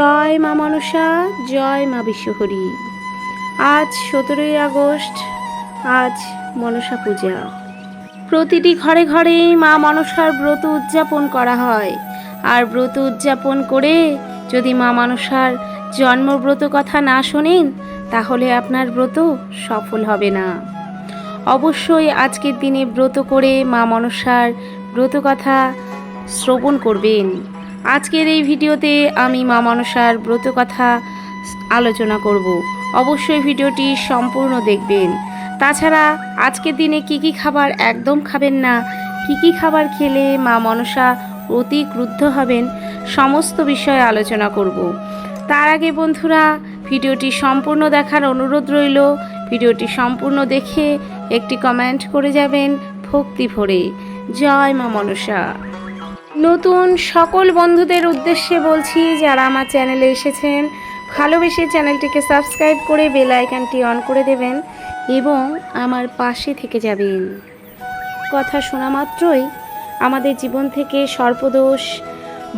জয় মা মনসা, জয় মা বিশ্বহরি। আজ সতেরোই আগস্ট, আজ মনসা পূজা। প্রতিটি ঘরে ঘরে মা মনসার ব্রত উদযাপন করা হয়। আর ব্রত উদযাপন করে যদি মা মনসার জন্মব্রত কথা না শোনেন, তাহলে আপনার ব্রত সফল হবে না। অবশ্যই আজকের দিনে ব্রত করে মা মনসার ব্রত কথা শ্রবণ করবেন। আজকের এই ভিডিওতে আমি মা মনসার ব্রত কথা আলোচনা করব। অবশ্যই ভিডিওটি সম্পূর্ণ দেখবেন। তাছাড়া আজকের দিনে কি কি খাবার একদম খাবেন না, কি কি খাবার খেলে মা মনসা অতি ক্রুদ্ধ হবেন, সমস্ত বিষয়ে আলোচনা করব। তার আগে বন্ধুরা, ভিডিওটি সম্পূর্ণ দেখার অনুরোধ রইল। ভিডিওটি সম্পূর্ণ দেখে একটি কমেন্ট করে যাবেন ভক্তি ভরে। জয় মা মনসা। নতুন সকল বন্ধুদের উদ্দেশ্যে বলছি, যারা আমার চ্যানেলে এসেছেন, ভালোবেসে চ্যানেলটিকে সাবস্ক্রাইব করে বেল আইকনটি অন করে দেবেন এবং আমার পাশে থেকে যাবেন। কথা শোনা মাত্রই আমাদের জীবন থেকে সর্পদোষ,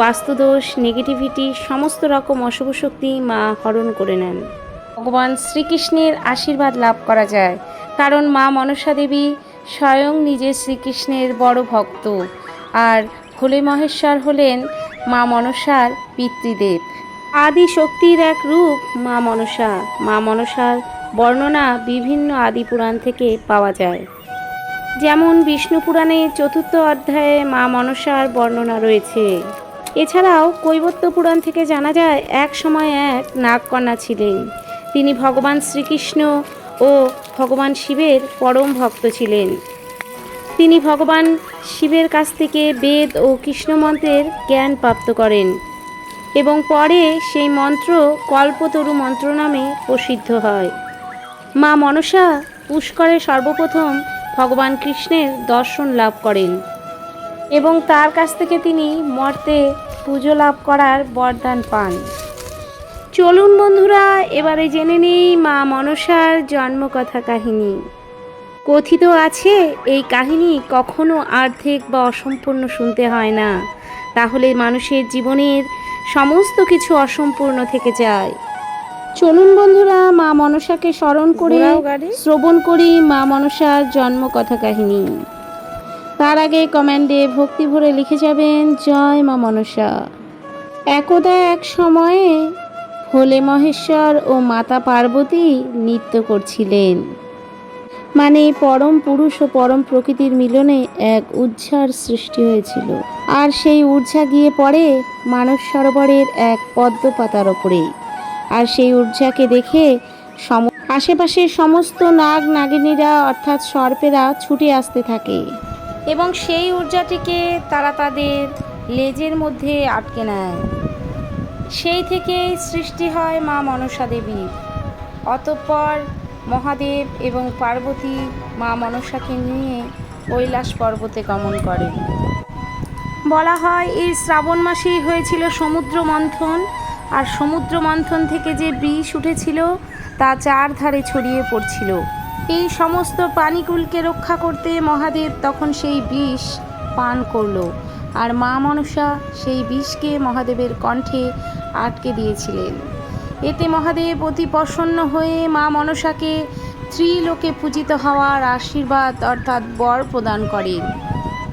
বাস্তুদোষ, নেগেটিভিটি, সমস্ত রকম অশুভ শক্তি মা হরণ করে নেন। ভগবান শ্রীকৃষ্ণের আশীর্বাদ লাভ করা যায়, কারণ মা মনসা দেবী স্বয়ং নিজে শ্রীকৃষ্ণের বড় ভক্ত। আর ভোলে মহেশ্বর হলেন মা মনসার পিতৃদেব। আদি শক্তির এক রূপ মা মনসা। মা মনসার বর্ণনা বিভিন্ন আদি পুরাণ থেকে পাওয়া যায়। যেমন বিষ্ণু পুরাণে চতুর্থ অধ্যায়ে মা মনসার বর্ণনা রয়েছে। এছাড়াও কৈবত্য পুরাণ থেকে জানা যায়, এক সময় এক নাগকন্যা ছিলেন। তিনি ভগবান শ্রীকৃষ্ণ ও ভগবান শিবের পরম ভক্ত ছিলেন। তিনি ভগবান শিবের কাছ থেকে বেদ ও কৃষ্ণ মন্ত্রের জ্ঞান প্রাপ্ত করেন এবং পরে সেই মন্ত্র কল্পতরু মন্ত্র নামে প্রসিদ্ধ হয়। মা মনসা পুষ্করে সর্বপ্রথম ভগবান কৃষ্ণের দর্শন লাভ করেন এবং তার কাছ থেকে তিনি মর্তে পুজো লাভ করার বরদান পান। চলুন বন্ধুরা, এবারে জেনে নেই মা মনসার জন্মকথা কাহিনী। কথিত আছে এই কাহিনী কখনো আর্ধেক বা অসম্পূর্ণ শুনতে হয় না। তাহলে মানুষের জীবনের সমস্ত কিছু অসম্পূর্ণ থেকে যায়। চলুন বন্ধুরা মা মনসাকে স্মরণ করে শ্রবণ করি মা মনসার জন্মকথা কাহিনী তার আগে কমেন্টে ভক্তি ভরে লিখে যাবেন জয় মা মনসা। একদা এক সময়ে ভোলে মহেশ্বর ও মাতা পার্বতী নৃত্য করছিলেন। মানে পরম পুরুষ ও পরম প্রকৃতির মিলনে এক উজ্জার সৃষ্টি হয়েছিল। আর সেই ঊর্জা গিয়ে পড়ে মানস সরোবরের এক পদ্ম পাতার ওপরে আর সেই ঊর্জাকে দেখে সম আশেপাশের সমস্ত নাগ নাগিনীরা অর্থাৎ সর্পেরা ছুটে আসতে থাকে। এবং সেই ঊর্জাটিকে তারা তাদের লেজের মধ্যে আটকে নেয়। সেই থেকেই সৃষ্টি হয় মা মনসা দেবীর অতঃপর মহাদেব এবং পার্বতী মা মনসাকে নিয়ে কৈলাস পর্বতে গমন করেন। বলা হয়, এই শ্রাবণ মাসেই হয়েছিল সমুদ্র মন্থন। আর সমুদ্র মন্থন থেকে যে বিষ উঠেছিল, তা চারধারে ছড়িয়ে পড়ছিল। এই সমস্ত প্রাণীকুলকে রক্ষা করতে মহাদেব তখন সেই বিষ পান করল। আর মা মনসা সেই বিষকে মহাদেবের কণ্ঠে আটকে দিয়েছিলেন। এতে মহাদেব অতি প্রসন্ন হয়ে মা মনসাকে ত্রিলোকে পূজিত হওয়ার আশীর্বাদ অর্থাৎ বর প্রদান করেন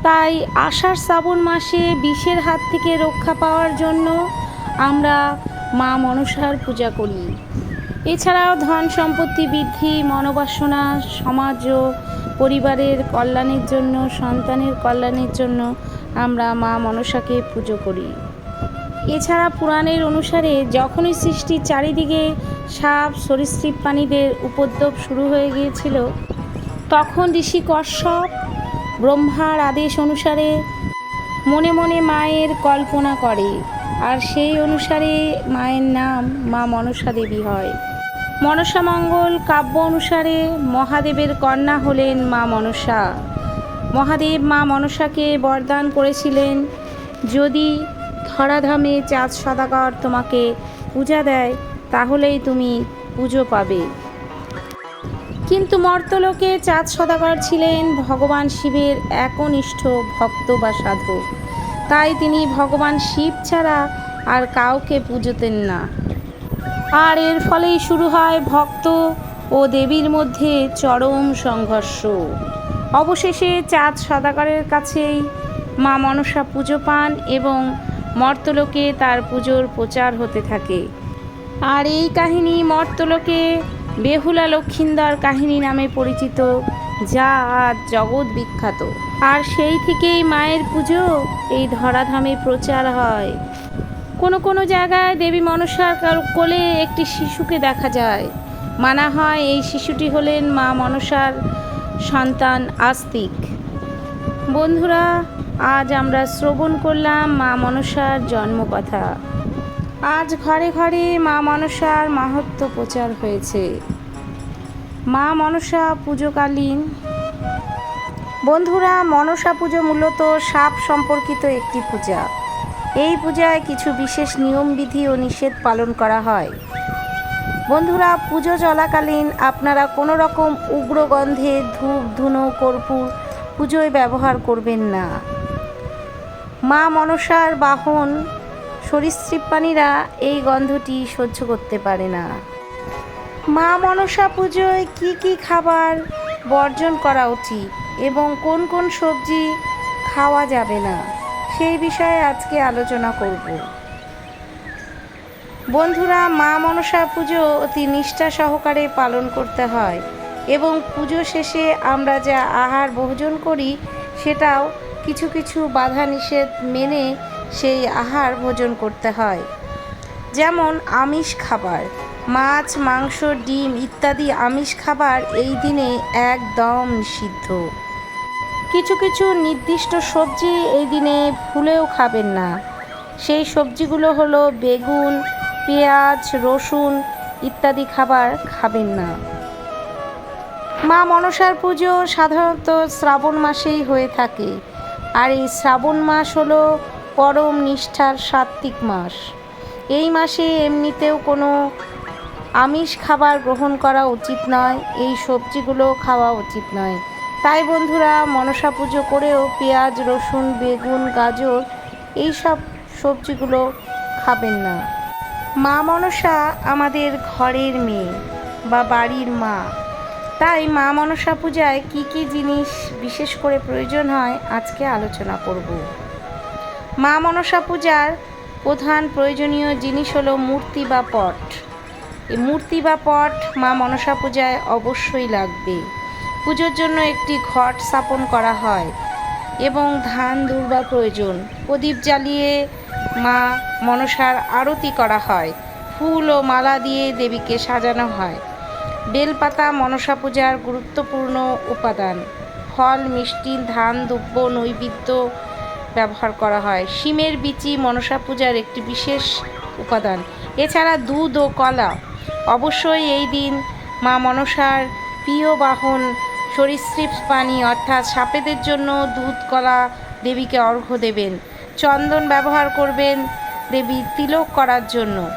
তাই আষাঢ় শ্রাবণ মাসে বিষের হাত থেকে রক্ষা পাওয়ার জন্য আমরা মা মনসার পূজা করি। এছাড়াও ধন সম্পত্তি বৃদ্ধি, মনোবাসনা, সমাজ ও পরিবারের কল্যাণের জন্য, সন্তানের কল্যাণের জন্য আমরা মা মনসাকে পুজো করি। এছাড়া পুরাণের অনুসারে যখনই সৃষ্টির চারিদিকে সাপ, সরীসৃপ প্রাণীদের উপদ্রব শুরু হয়ে গিয়েছিল, তখন ঋষি কশ্যপ ব্রহ্মার আদেশ অনুসারে মনে মনে মায়ের কল্পনা করে, আর সেই অনুসারে মায়ের নাম মা মনসা দেবী হয়। মনসা মঙ্গল কাব্য অনুসারে মহাদেবের কন্যা হলেন মা মনসা। মহাদেব মা মনসাকে বরদান করেছিলেন, যদি ধরাধামে চাঁদ সদাগর তোমাকে পূজা দেয়, তাহলেই তুমি পুজো পাবে। কিন্তু মর্তলোকে চাঁদ সদাগর ছিলেন ভগবান শিবের একনিষ্ঠ ভক্ত বা সাধক তাই তিনি ভগবান শিব ছাড়া আর কাউকে পুজোতেন না। আর এর ফলেই শুরু হয় ভক্ত ও দেবীর মধ্যে চরম সংঘর্ষ। অবশেষে চাঁদ সদাগরের কাছেই মা মনসা পুজো পান এবং মর্তলোকে তার পুজোর প্রচার হতে থাকে। আর এই কাহিনী মর্তলোকে বেহুলা লক্ষিন্দর কাহিনী নামে পরিচিত, যা আজ জগৎ বিখ্যাত। আর সেই থেকেই মায়ের পুজো এই ধরাধামে প্রচার হয়। কোনো কোনো জায়গায় দেবী মনসার কোলে একটি শিশুকে দেখা যায়। মানা হয় এই শিশুটি হলেন মা মনসার সন্তান আস্তিক। বন্ধুরা আজ আমরা শ্রবণ করলাম মা মনসার জন্মকথা। আজ ঘরে ঘরে মা মনসার মাহাত্ম্য প্রচার হয়েছে। মা মনসা পুজোকালীন। বন্ধুরা, মনসা পুজো মূলত সাপ সম্পর্কিত একটি পূজা। এই পূজায় কিছু বিশেষ নিয়মবিধি ও নিষেধ পালন করা হয়। বন্ধুরা, পুজো চলাকালীন আপনারা কোনো রকম উগ্র গন্ধে ধূপ, ধুনো, কর্পূর পুজোয় ব্যবহার করবেন না। মা মনসার বাহন সরীসৃপ প্রাণীরা এই গন্ধটি সহ্য করতে পারে না। মা মনসা পুজোয় কি কি খাবার বর্জন করা উচিত এবং কোন কোন সবজি খাওয়া যাবে না, সেই বিষয়ে আজকে আলোচনা করব। বন্ধুরা, মা মনসা পুজো অতি নিষ্ঠা সহকারে পালন করতে হয় এবং পুজো শেষে আমরা যা আহার ভোজন করি সেটাও কিছু কিছু বাধা নিষেধ মেনে সেই আহার ভোজন করতে হয়। যেমন আমিষ খাবার, মাছ, মাংস, ডিম ইত্যাদি আমিষ খাবার এই দিনে একদম নিষিদ্ধ। কিছু কিছু নির্দিষ্ট সবজি এই দিনে ভুলেও খাবেন না। সেই সবজিগুলো হলো বেগুন, পেঁয়াজ, রসুন ইত্যাদি খাবার খাবেন না। মা মনসার পুজো সাধারণত শ্রাবণ মাসেই হয়ে থাকে। আর এই শ্রাবণ মাস হলো পরম নিষ্ঠার সাত্ত্বিক মাস। এই মাসে এমনিতেও কোনো আমিষ খাবার গ্রহণ করা উচিত নয়, এই সবজিগুলো খাওয়া উচিত নয়। তাই বন্ধুরা, মনসা পুজো করেও পেঁয়াজ, রসুন, বেগুন, গাজর এই সব সবজিগুলো খাবেন না। মা মনসা আমাদের ঘরের মেয়ে বা বাড়ির মা। তাই মা মনসা পূজায় কী কী জিনিস বিশেষ করে প্রয়োজন হয় আজকে আলোচনা করব। মা মনসা পূজার প্রধান প্রয়োজনীয় জিনিস হলো মূর্তি বা পট। এই মূর্তি বা পট মা মনসা পূজায় অবশ্যই লাগবে। পুজোর জন্য একটি ঘট স্থাপন করা হয় এবং ধান দুর্বা প্রয়োজন। প্রদীপ জ্বালিয়ে মা মনসার আরতি করা হয়। ফুল ও মালা দিয়ে দেবীকে সাজানো হয়। বেলপাতা, মনসা পূজার গুরুত্বপূর্ণ উপাদান। ফল, মিষ্টি, ধান দুব্য নৈবেদ্য ব্যবহার করা হয়। শিমের বিচি মনসা পূজার একটি বিশেষ উপাদান। এছাড়া দুধ ও কলা। অবশ্যই এই দিন মা মনসার প্রিয় বাহন সরীসৃপ পানি, অর্থাৎ সাপেদের জন্য দুধ, কলা দেবীকে অর্ঘ্য দেবেন। চন্দন ব্যবহার করবেন দেবী তিলক করার জন্য।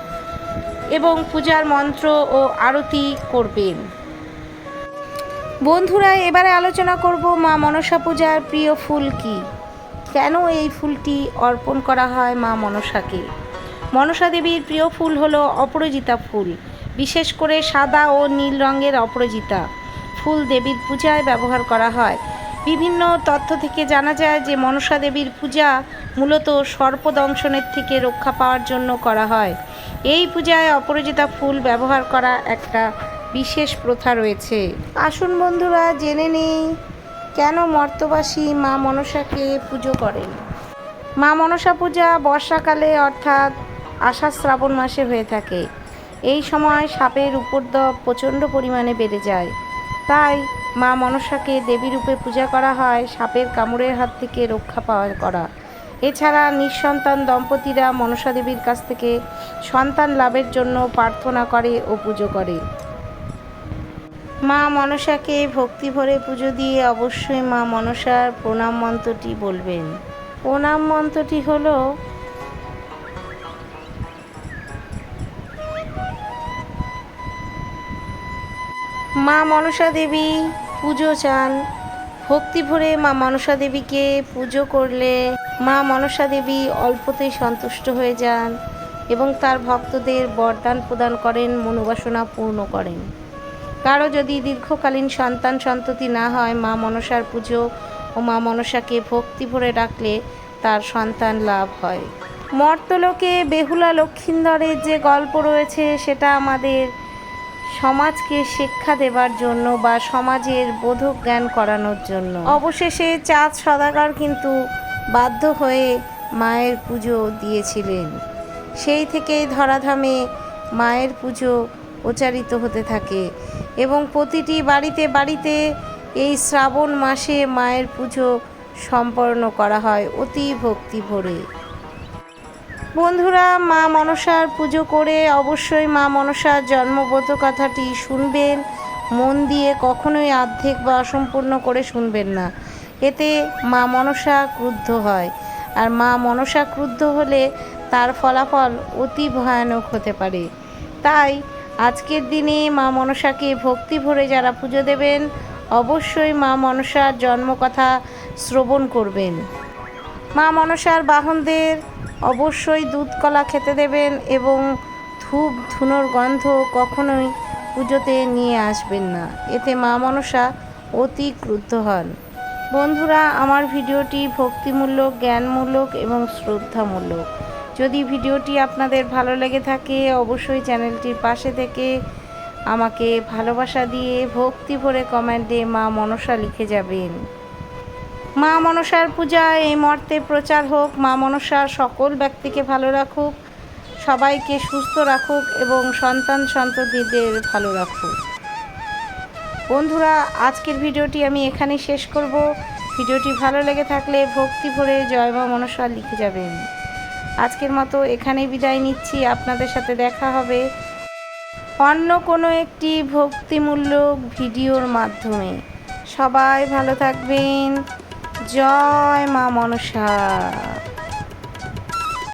এবং পূজার মন্ত্র ও আরতি করবেন। বন্ধুরা, এবারে আলোচনা করব মা মনসা পূজার প্রিয় ফুল কি? কেন এই ফুলটি অর্পণ করা হয় মা মনসাকে? মনসা দেবীর প্রিয় ফুল হলো অপরাজিতা ফুল, বিশেষ করে সাদা ও নীল রঙের অপরাজিতা। ফুল দেবীর পূজায় ব্যবহার করা হয়। বিভিন্ন তথ্য থেকে জানা যায় যে মনসা দেবীর পূজা মূলত সর্পদংশনের থেকে রক্ষা পাওয়ার জন্য করা হয়। এই পূজায় অপরাজিতা ফুল ব্যবহার করা একটা বিশেষ প্রথা রয়েছে। আসুন বন্ধুরা, জেনে নেই কেন মর্তবাসী মা মনসাকে পুজো করেন? মা মনসা পূজা বর্ষাকালে অর্থাৎ আষাঢ় শ্রাবণ মাসে হয়ে থাকে। এই সময় সাপের উপদ্রব প্রচণ্ড পরিমাণে বেড়ে যায়। তাই মা মনসাকে দেবী রূপে পূজা করা হয়, সাপের কামড়ের হাত থেকে রক্ষা পাওয়া করা। এছাড়া নিঃসন্তান দম্পতিরা মনসা দেবীর কাছ থেকে সন্তান লাভের জন্য প্রার্থনা করে ও পুজো করে। মা মনসাকে ভক্তি ভরে পুজো দিয়ে অবশ্যই মা মনসার প্রণাম মন্ত্রটি বলবেন। প্রণাম মন্ত্রটি হলো, মা মনসা দেবী পুজো চান। ভক্তি ভরে মা মনসা দেবীকে পুজো করলে মা মনসা দেবী অল্পতেই সন্তুষ্ট হয়ে যান এবং তার ভক্তদের বরদান প্রদান করেন, মনোবাসনা পূর্ণ করেন। কারও যদি দীর্ঘকালীন সন্তান সন্ততি না হয়, মা মনসার পুজো ও মা মনসাকে ভক্তি ভরে ডাকলে তার সন্তান লাভ হয়। মর্তলোকে বেহুলা লক্ষিন্দরের যে গল্প রয়েছে, সেটা আমাদের সমাজকে শিক্ষা দেবার জন্য বা সমাজের বোধক জ্ঞান করানোর জন্য। অবশেষে চাঁদ সদাগর কিন্তু বাধ্য হয়ে মায়ের পুজো দিয়েছিলেন। সেই থেকেই ধরাধামে মায়ের পুজো প্রচারিত হতে থাকে এবং প্রতিটি বাড়িতে বাড়িতে এই শ্রাবণ মাসে মায়ের পুজো সম্পন্ন করা হয় অতি ভক্তি ভরে। বন্ধুরা, মা মনসার পুজো করে অবশ্যই মা মনসার জন্মব্রত কথাটি শুনবেন। মন দিয়ে কখনোই অর্ধেক বা অসম্পূর্ণ করে শুনবেন না। এতে মা মনসা ক্রুদ্ধ হয়। আর মা মনসা ক্রুদ্ধ হলে তার ফলাফল অতি ভয়ানক হতে পারে। তাই আজকের দিনে মা মনসাকে ভক্তি ভরে যারা পুজো দেবেন, অবশ্যই মা মনসার জন্মকথা শ্রবণ করবেন। মা মনসার বাহনদের অবশ্যই দুধ কলা খেতে দেবেন এবং ধূপ ধুনোর গন্ধ কখনোই পুজোতে নিয়ে আসবেন না। এতে মা মনসা অতি ক্রুদ্ধ হন। বন্ধুরা, আমার ভিডিওটি ভক্তিমূলক, জ্ঞানমূলক এবং শ্রদ্ধামূলক। যদি ভিডিওটি আপনাদের ভালো লেগে থাকে, অবশ্যই চ্যানেলটির পাশে থেকে আমাকে ভালোবাসা দিয়ে ভক্তি ভরে কমেন্টে মা মনসা লিখে যাবেন। মা মনসার পূজা এই মর্তে প্রচার হোক। মা মনসার সকল ব্যক্তিকে ভালো রাখুক, সবাইকে সুস্থ রাখুক এবং সন্তান সন্ততিদের ভালো রাখুক। বন্ধুরা, আজকের ভিডিওটি আমি এখানেই শেষ করব। ভিডিওটি ভালো লেগে থাকলে ভক্তি ভরে জয় মা মনসা লিখে যাবেন। আজকের মতো এখানেই বিদায় নিচ্ছি। আপনাদের সাথে দেখা হবে অন্য কোনো একটি ভক্তিমূলক ভিডিওর মাধ্যমে। সবাই ভালো থাকবেন। জয় মা মনসা।